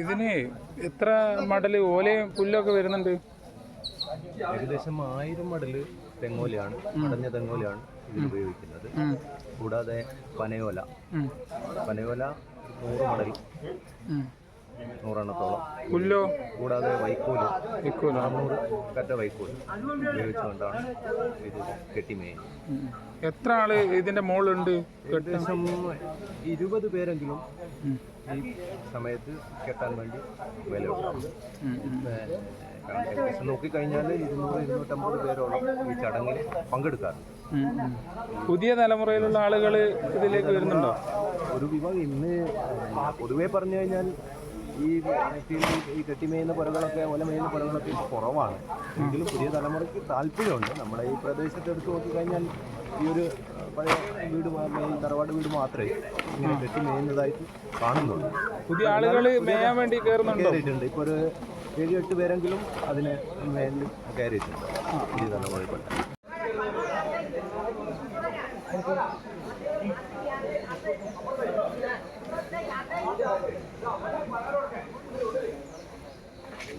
ഇതിന് എത്ര മടൽ ഓലയും പുല്ലൊക്കെ വരുന്നുണ്ട്? ഏകദേശം ആയിരം മടൽ തെങ്ങോലയാണ് അടഞ്ഞ തെങ്ങോലയാണ് ഇതിൽ ഉപയോഗിക്കുന്നത്. കൂടാതെ പനയോല. പനയോല നൂറ് മടൽ. നൂറെണ്ണത്തോളം. പുല്ലോ? കൂടാതെ വൈക്കോൽ. വൈക്കോൽ? അറുന്നൂറ് കറ്റ വൈക്കോൽ ഉപയോഗിച്ചുകൊണ്ടാണ് ഇത് എത്ര ആൾ ഇതിന്റെ മോളുണ്ട്? ഏകദേശം ഇരുപത് പേരെങ്കിലും ഈ സമയത്ത് കെട്ടാൻ വേണ്ടി വില. ഏകദേശം നോക്കിക്കഴിഞ്ഞാൽ ഇരുന്നൂറ് ഇരുന്നൂറ്റമ്പത് പേരോളം ഈ ചടങ്ങിൽ പങ്കെടുക്കാറുണ്ട്. പുതിയ തലമുറയിലുള്ള ആളുകൾ ഇതിലേക്ക് വരുന്നുണ്ടോ? ഒരു വിഭാഗം ഇന്ന് പൊതുവേ പറഞ്ഞു കഴിഞ്ഞാൽ ഈ ഈ കെട്ടിമേയുന്ന പുരകളൊക്കെ ഒലമേയുന്ന പുരകളൊക്കെ ഇപ്പോൾ കുറവാണ്. എങ്കിലും പുതിയ തലമുറയ്ക്ക് താല്പര്യമുണ്ട്. നമ്മുടെ ഈ പ്രദേശത്ത് എടുത്തു നോക്കിക്കഴിഞ്ഞാൽ ഈ ഒരു പഴയ വീട് തറവാട് വീട് മാത്രമേ ഇങ്ങനെ കെട്ടിമേയുന്നതായിട്ട് കാണുന്നുള്ളൂ. പുതിയ ആളുകൾ മേയാൻ വേണ്ടി കയറിയിട്ടുണ്ട്. ഇപ്പോൾ ഒരു ഏഴ് എട്ട് പേരെങ്കിലും അതിന് മേലിൽ കയറിയിട്ടുണ്ട്. പുതിയ തലമുറയിൽപ്പെട്ട Thank.